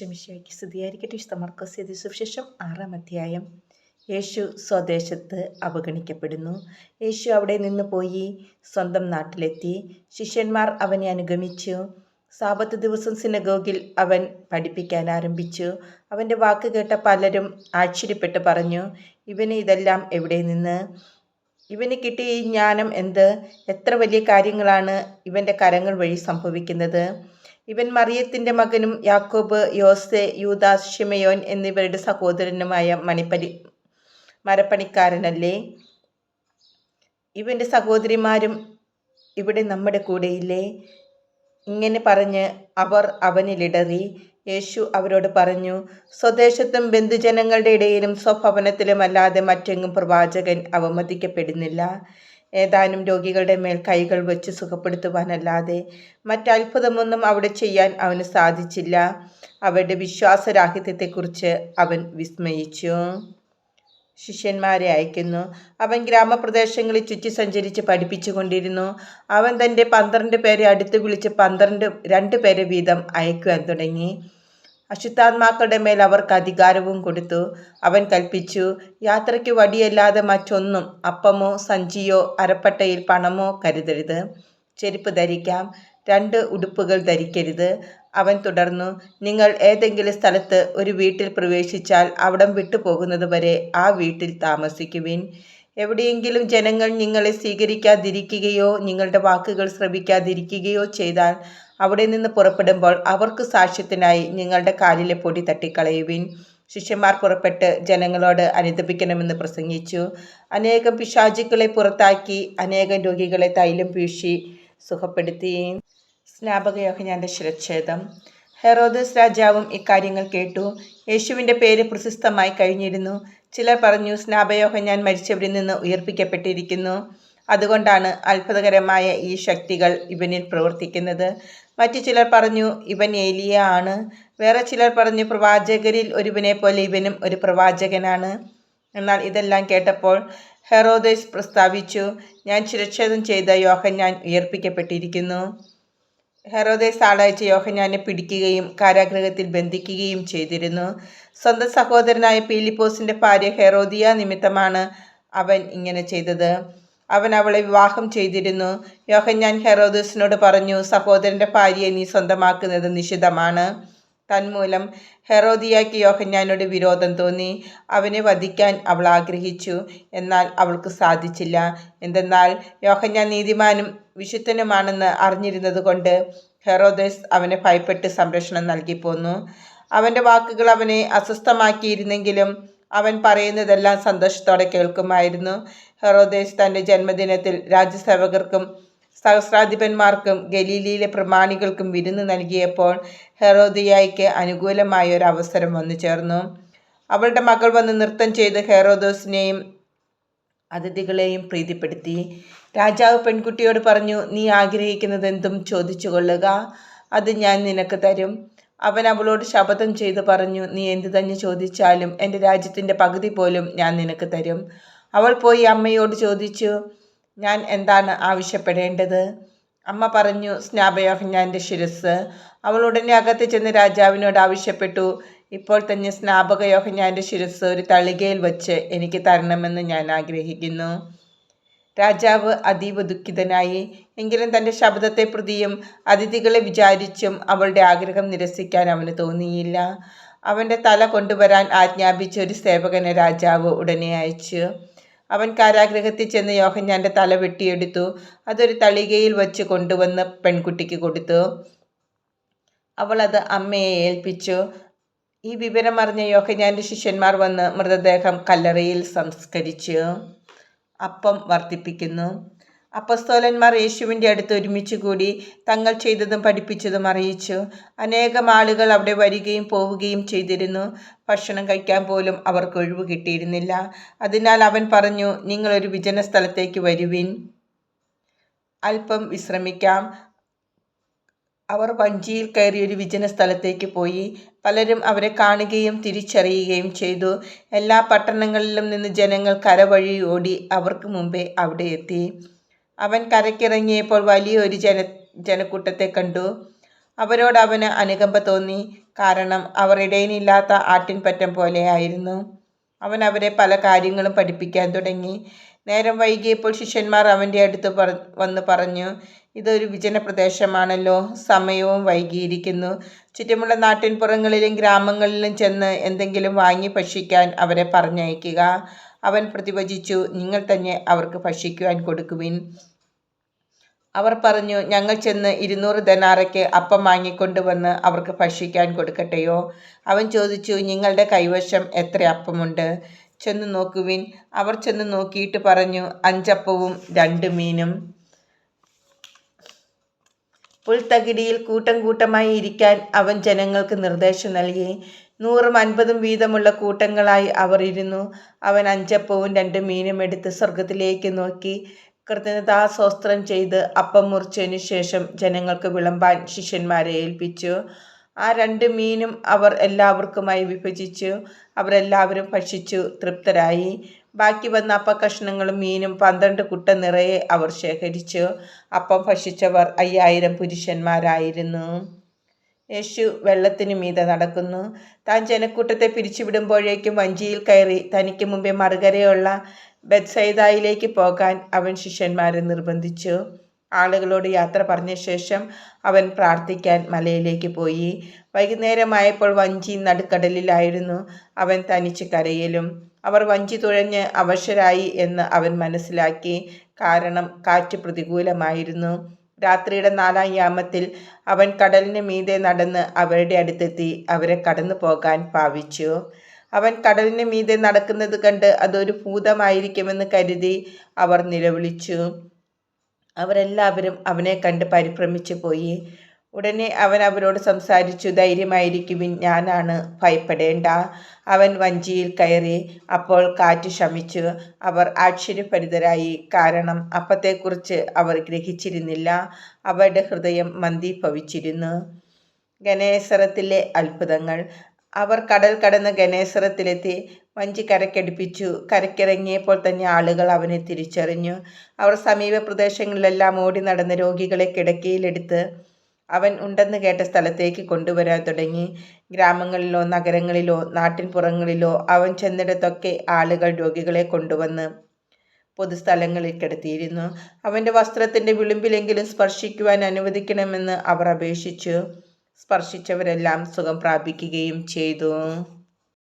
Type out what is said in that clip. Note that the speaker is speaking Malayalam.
ശമിശയ്ക്ക് സ്തുതിയായിരിക്കട്ടെ. വിശുദ്ധ മർക്കോസ് സുവിശേഷം ആറാം അധ്യായം. യേശു സ്വദേശത്ത് അവഗണിക്കപ്പെടുന്നു. യേശു അവിടെ നിന്ന് പോയി സ്വന്തം നാട്ടിലെത്തി. ശിഷ്യന്മാർ അവനെ അനുഗമിച്ചു. സാപത്ത് ദിവസം സിനഗോഗിൽ അവൻ പഠിപ്പിക്കാൻ ആരംഭിച്ചു. അവന്റെ വാക്ക് കേട്ട പലരും ആശ്ചര്യപ്പെട്ട് പറഞ്ഞു ഇവന് ഇതെല്ലാം എവിടെ നിന്ന്? ഇവന് കിട്ടിയ ഈ ജ്ഞാനം എന്ത്? എത്ര വലിയ കാര്യങ്ങളാണ് ഇവന്റെ കരങ്ങൾ വഴി സംഭവിക്കുന്നത്? ഇവൻ മറിയത്തിന്റെ മകനും യാക്കോബ് യോസെ യൂദാസ് ഷിമയോൻ എന്നിവരുടെ സഹോദരനുമായ മണിപ്പരി മരപ്പണിക്കാരനല്ലേ? ഇവന്റെ സഹോദരിമാരും ഇവിടെ നമ്മുടെ കൂടെയില്ലേ? ഇങ്ങനെ പറഞ്ഞ് അവർ അവനിലിടറി. യേശു അവരോട് പറഞ്ഞു സ്വദേശത്തും ബന്ധുജനങ്ങളുടെ ഇടയിലും സ്വഭവനത്തിലും അല്ലാതെ മറ്റെങ്ങും പ്രവാചകൻ അവമതിക്കപ്പെടുന്നില്ല. ഏതാനും രോഗികളുടെ മേൽ കൈകൾ വെച്ച് സുഖപ്പെടുത്തുവാനല്ലാതെ മറ്റത്ഭുതമൊന്നും അവിടെ ചെയ്യാൻ അവന് സാധിച്ചില്ല. അവരുടെ വിശ്വാസരാഹിത്യത്തെക്കുറിച്ച് അവൻ വിസ്മയിച്ചു. ശിഷ്യന്മാരെ അയക്കുന്നു. അവൻ ഗ്രാമപ്രദേശങ്ങളിൽ ചുറ്റി സഞ്ചരിച്ച് പഠിപ്പിച്ചു കൊണ്ടിരുന്നു. അവൻ തന്റെ പന്ത്രണ്ട് പേരെ അടുത്ത് വിളിച്ച് പന്ത്രണ്ട് രണ്ട് പേരെ വീതം അയക്കുവാൻ തുടങ്ങി. അശുദ്ധാത്മാക്കളുടെ മേൽ അവർക്ക് അധികാരവും കൊടുത്തു. അവൻ കൽപ്പിച്ചു യാത്രയ്ക്ക് വടിയല്ലാതെ മറ്റൊന്നും അപ്പമോ സഞ്ചിയോ അരപ്പട്ടയിൽ പണമോ കരുതരുത്. ചെരുപ്പ് ധരിക്കാം രണ്ട് ഉടുപ്പുകൾ ധരിക്കരുത് അവൻ തുടർന്നു നിങ്ങൾ ഏതെങ്കിലും സ്ഥലത്ത് ഒരു വീട്ടിൽ പ്രവേശിച്ചാൽ അവിടം വിട്ടുപോകുന്നത് വരെ ആ വീട്ടിൽ താമസിക്കുവിൻ. എവിടെയെങ്കിലും ജനങ്ങൾ നിങ്ങളെ സ്വീകരിക്കാതിരിക്കുകയോ നിങ്ങളുടെ വാക്കുകൾ ശ്രവിക്കാതിരിക്കുകയോ ചെയ്താൽ അവിടെ നിന്ന് പുറപ്പെടുമ്പോൾ അവർക്ക് സാക്ഷ്യത്തിനായി നിങ്ങളുടെ കാലിലെ പൊടി തട്ടിക്കളയുവിൻ. ശിഷ്യന്മാർ പുറപ്പെട്ട് ജനങ്ങളോട് അനുദപിക്കണമെന്ന് പ്രസംഗിച്ചു. അനേകം പിശാചുക്കളെ പുറത്താക്കി അനേകം രോഗികളെ തൈലം പീഴ്ചി സുഖപ്പെടുത്തി. സ്നാപക യോഹനാന്റെ ശിരച്ഛേദം. ഹെറോദസ് രാജാവും ഇക്കാര്യങ്ങൾ കേട്ടു. യേശുവിന്റെ പേര് പ്രശസ്തമായി കഴിഞ്ഞിരുന്നു. ചിലർ പറഞ്ഞു സ്നാപയോഹനാൻ മരിച്ചവരിൽ നിന്ന് ഉയർപ്പിക്കപ്പെട്ടിരിക്കുന്നു. അതുകൊണ്ടാണ് അത്ഭുതകരമായ ഈ ശക്തികൾ ഇവനിൽ പ്രവർത്തിക്കുന്നത്. മറ്റു ചിലർ പറഞ്ഞു ഇവൻ ഏലിയ ആണ്. വേറെ ചിലർ പറഞ്ഞു പ്രവാചകരിൽ ഒരുവനെ പോലെ ഇവനും ഒരു പ്രവാചകനാണ്. എന്നാൽ ഇതെല്ലാം കേട്ടപ്പോൾ ഹെറോദേസ് പ്രസ്താവിച്ചു ഞാൻ ശിരച്ഛേദം ചെയ്ത യോഹന്നാൻ ഉയർപ്പിക്കപ്പെട്ടിരിക്കുന്നു. ഹെറോദേസ് ആളയച്ച യോഹന്നാനെ പിടിക്കുകയും കാരാഗ്രഹത്തിൽ ബന്ധിക്കുകയും ചെയ്തിരുന്നു. സ്വന്തം സഹോദരനായ പീലിപ്പോസിന്റെ ഭാര്യ ഹെറോദിയ നിമിത്തമാണ് അവൻ ഇങ്ങനെ ചെയ്തത്. അവൻ അവളെ വിവാഹം ചെയ്തിരുന്നു. യോഹന്യാൻ ഹെറോദസിനോട് പറഞ്ഞു സഹോദരന്റെ ഭാര്യയെ നീ സ്വന്തമാക്കുന്നത് നിഷിദ്ധമാണ്. തന്മൂലം ഹെറോദിയാക്ക് യോഹന്യാനോട് വിരോധം തോന്നി. അവനെ വധിക്കാൻ അവൾ ആഗ്രഹിച്ചു. എന്നാൽ അവൾക്ക് സാധിച്ചില്ല. എന്തെന്നാൽ യോഹന്യാൻ നീതിമാനും വിശുദ്ധനുമാണെന്ന് അറിഞ്ഞിരുന്നതുകൊണ്ട് ഹെറോദസ് അവനെ ഭയപ്പെട്ട് സംരക്ഷണം നൽകിപ്പോന്നു അവന്റെ വാക്കുകൾ അവനെ അസ്വസ്ഥമാക്കിയിരുന്നെങ്കിലും അവൻ പറയുന്നതെല്ലാം സന്തോഷത്തോടെ കേൾക്കുമായിരുന്നു. ഹെറോദേസ് തന്റെ ജന്മദിനത്തിൽ രാജ്യസേവകർക്കും സഹസ്രാധിപന്മാർക്കും ഗലീലിയിലെ പ്രമാണികൾക്കും വിരുന്ന് നൽകിയപ്പോൾ ഹെറോദിയായിക്ക് അനുകൂലമായ ഒരു അവസരം വന്നു ചേർന്നു. അവളുടെ മകൾ വന്ന് നൃത്തം ചെയ്ത് ഹെറോദോസിനെയും അതിഥികളെയും പ്രീതിപ്പെടുത്തി. രാജാവ് പെൺകുട്ടിയോട് പറഞ്ഞു നീ ആഗ്രഹിക്കുന്നത് എന്തും ചോദിച്ചു കൊള്ളുക അത് ഞാൻ നിനക്ക് തരും. അവൻ അവളോട് ശപഥം ചെയ്ത് പറഞ്ഞു നീ എന്തു തന്നെ ചോദിച്ചാലും എന്റെ രാജ്യത്തിന്റെ പകുതി പോലും ഞാൻ നിനക്ക് തരും. അവൾ പോയി അമ്മയോട് ചോദിച്ചു ഞാൻ എന്താണ് ആവശ്യപ്പെടേണ്ടത്? അമ്മ പറഞ്ഞു സ്നാപയോഹഞ്ഞാന്റെ ശിരസ് അവൾ ഉടനെ അകത്ത് ചെന്ന് രാജാവിനോട് ആവശ്യപ്പെട്ടു ഇപ്പോൾ തന്നെ സ്നാപക യോഹഞ്ഞാന്റെ ശിരസ് ഒരു തളികയിൽ വച്ച് എനിക്ക് തരണമെന്ന് ഞാൻ ആഗ്രഹിക്കുന്നു. രാജാവ് അതീവ ദുഃഖിതനായി എങ്കിലും തന്റെ ശബ്ദത്തെ പ്രതിയും അതിഥികളെ വിചാരിച്ചും അവളുടെ ആഗ്രഹം നിരസിക്കാൻ അവന് തോന്നിയില്ല. അവന്റെ തല കൊണ്ടുവരാൻ ആജ്ഞാപിച്ച ഒരു സേവകനെ രാജാവ് ഉടനെ അയച്ചു. അവൻ കാരാഗ്രഹത്തിൽ ചെന്ന് യോഹഞ്ഞാന്റെ തല വെട്ടിയെടുത്തു. അതൊരു തളികയിൽ വച്ച് കൊണ്ടുവന്ന് പെൺകുട്ടിക്ക് കൊടുത്തു. അവൾ അത് അമ്മയെ ഏൽപ്പിച്ചു. ഈ വിവരമറിഞ്ഞ യോഹഞ്ഞാന്റെ ശിഷ്യന്മാർ വന്ന് മൃതദേഹം കല്ലറയിൽ സംസ്കരിച്ചു. അപ്പം വർദ്ധിപ്പിക്കുന്നു. അപ്പസ്തോലന്മാർ യേശുവിന്റെ അടുത്ത് ഒരുമിച്ച് കൂടി തങ്ങൾ ചെയ്തതും പഠിപ്പിച്ചതും അറിയിച്ചു. അനേകം ആളുകൾ അവിടെ വരികയും പോവുകയും ചെയ്തിരുന്നു. ഭക്ഷണം കഴിക്കാൻ പോലും അവർക്ക് ഒഴിവ് കിട്ടിയിരുന്നില്ല. അതിനാൽ അവൻ പറഞ്ഞു നിങ്ങളൊരു വിജന സ്ഥലത്തേക്ക് വരുവിൻ. അല്പം വിശ്രമിക്കാം. അവർ വഞ്ചിയിൽ കയറി ഒരു വിജന സ്ഥലത്തേക്ക് പോയി. പലരും അവരെ കാണുകയും തിരിച്ചറിയുകയും ചെയ്തു. എല്ലാ പട്ടണങ്ങളിലും നിന്ന് ജനങ്ങൾ കരവഴി ഓടി അവർക്ക് മുമ്പേ അവിടെ എത്തി. അവൻ കരയ്ക്കിറങ്ങിയപ്പോൾ വലിയൊരു ജന ജനക്കൂട്ടത്തെ കണ്ടു. അവരോട് അവന് അനുകമ്പ തോന്നി. കാരണം അവർ ഇടയിനില്ലാത്ത ആട്ടിൻപറ്റം പോലെയായിരുന്നു അവൻ അവരെ പല കാര്യങ്ങളും പഠിപ്പിക്കാൻ തുടങ്ങി. നേരം വൈകിയപ്പോൾ ശിഷ്യന്മാർ അവന്റെ അടുത്ത് പറ വന്ന് പറഞ്ഞു ഇതൊരു വിജന പ്രദേശമാണല്ലോ സമയവും വൈകിയിരിക്കുന്നു. ചുറ്റുമുള്ള നാട്ടിൻപുറങ്ങളിലും ഗ്രാമങ്ങളിലും ചെന്ന് എന്തെങ്കിലും വാങ്ങി ഭക്ഷിക്കാൻ അവരെ പറഞ്ഞയക്കുക. അവൻ പ്രതിവചിച്ചു നിങ്ങൾ തന്നെ അവർക്ക് ഭക്ഷിക്കുവാൻ കൊടുക്കുവിൻ. അവർ പറഞ്ഞു ഞങ്ങൾ ചെന്ന് ഇരുന്നൂറ് ധനാറയ്ക്ക് അപ്പം വാങ്ങിക്കൊണ്ടുവന്ന് അവർക്ക് ഭക്ഷിക്കാൻ കൊടുക്കട്ടെയോ? അവൻ ചോദിച്ചു നിങ്ങളുടെ കൈവശം എത്ര അപ്പമുണ്ട്? ചെന്ന് നോക്കുവിൻ. അവർ ചെന്ന് നോക്കിയിട്ട് പറഞ്ഞു അഞ്ചപ്പവും രണ്ട് മീനും. പുൽത്തകിടിയിൽ കൂട്ടം കൂട്ടമായി ഇരിക്കാൻ അവൻ ജനങ്ങൾക്ക് നിർദ്ദേശം നൽകി. നൂറും അൻപതും വീതമുള്ള കൂട്ടങ്ങളായി അവർ ഇരുന്നു. അവൻ അഞ്ചപ്പവും രണ്ട് മീനും എടുത്ത് സ്വർഗത്തിലേക്ക് നോക്കി. കൃതജ്ഞതാസ്തോത്രം ചെയ്ത് അപ്പം മുറിച്ചതിനു ശേഷം ജനങ്ങൾക്ക് വിളമ്പാൻ ശിഷ്യന്മാരെ ഏൽപ്പിച്ചു. ആ രണ്ട് മീനും അവർ എല്ലാവർക്കുമായി വിഭജിച്ചു. അവരെല്ലാവരും ഭക്ഷിച്ചു തൃപ്തരായി. ബാക്കി വന്ന അപ്പക്കഷ്ണങ്ങളും മീനും പന്ത്രണ്ട് കുട്ട നിറയെ അവർ ശേഖരിച്ചു. അപ്പം ഭക്ഷിച്ചവർ അയ്യായിരം പുരുഷന്മാരായിരുന്നു. യേശു വെള്ളത്തിനു മീതെ നടക്കുന്നു. താൻ ജനക്കൂട്ടത്തെ പിരിച്ചുവിടുമ്പോഴേക്കും വഞ്ചിയിൽ കയറി തനിക്ക് മുമ്പേ മറുകരയുള്ള ബെത്സൈദായിലേക്ക് പോകാൻ അവൻ ശിഷ്യന്മാരെ നിർബന്ധിച്ചു. ആളുകളോട് യാത്ര പറഞ്ഞ ശേഷം അവൻ പ്രാർത്ഥിക്കാൻ മലയിലേക്ക് പോയി. വൈകുന്നേരമായപ്പോൾ വഞ്ചി നടുക്കടലിലായിരുന്നു. അവൻ തനിച്ച് കരയിലും. അവർ വഞ്ചി തുഴഞ്ഞ് അവശരായി എന്ന് അവൻ മനസ്സിലാക്കി. കാരണം കാറ്റ് പ്രതികൂലമായിരുന്നു. രാത്രിയുടെ നാലാം യാമത്തിൽ അവൻ കടലിന് മീതെ നടന്ന് അവരുടെ അടുത്തെത്തി. അവരെ കടന്നു പോകാൻ ഭാവിച്ചു. അവൻ കടലിന് മീതെ നടക്കുന്നത് കണ്ട് അതൊരു ഭൂതമായിരിക്കുമെന്ന് കരുതി അവർ നിലവിളിച്ചു. അവരെല്ലാവരും അവനെ കണ്ട് പരിഭ്രമിച്ചു പോയി ഉടനെ അവൻ അവരോട് സംസാരിച്ചു ധൈര്യമായിരിക്കുവിൻ ഞാനാണ് ഭയപ്പെടേണ്ട. അവൻ വഞ്ചിയിൽ കയറി അപ്പോൾ കാറ്റ് ശമിച്ചു. അവർ ആശ്ചര്യഭരിതരായി. കാരണം അപ്പത്തെക്കുറിച്ച് അവർ ഗ്രഹിച്ചിരുന്നില്ല. അവരുടെ ഹൃദയം മന്ദീഭവിച്ചിരുന്നു. ഗണേശ്വരത്തിലെ അത്ഭുതങ്ങൾ. അവർ കടൽ കടന്ന് ഗണേശ്വരത്തിലെത്തി വഞ്ചി കരക്കടിപ്പിച്ചു. കരക്കിറങ്ങിയപ്പോൾ തന്നെ ആളുകൾ അവനെ തിരിച്ചറിഞ്ഞു. അവർ സമീപ പ്രദേശങ്ങളിലെല്ലാം ഓടി നടന്ന് രോഗികളെ കിടക്കയിലെടുത്ത് അവൻ ഉണ്ടെന്ന് കേട്ട സ്ഥലത്തേക്ക് കൊണ്ടുവരാൻ തുടങ്ങി. ഗ്രാമങ്ങളിലോ നഗരങ്ങളിലോ നാട്ടിൻപുറങ്ങളിലോ അവൻ ചെന്നിടത്തൊക്കെ ആളുകൾ രോഗികളെ കൊണ്ടുവന്ന് പൊതുസ്ഥലങ്ങളിൽ കിടത്തിയിരുന്നു. അവന്റെ വസ്ത്രത്തിന്റെ വിളിമ്പിലെങ്കിലും സ്പർശിക്കുവാൻ അനുവദിക്കണമെന്ന് അവർ അപേക്ഷിച്ചു. സ്പർശിച്ചവരെല്ലാം സുഖം പ്രാപിക്കുകയും ചെയ്തു.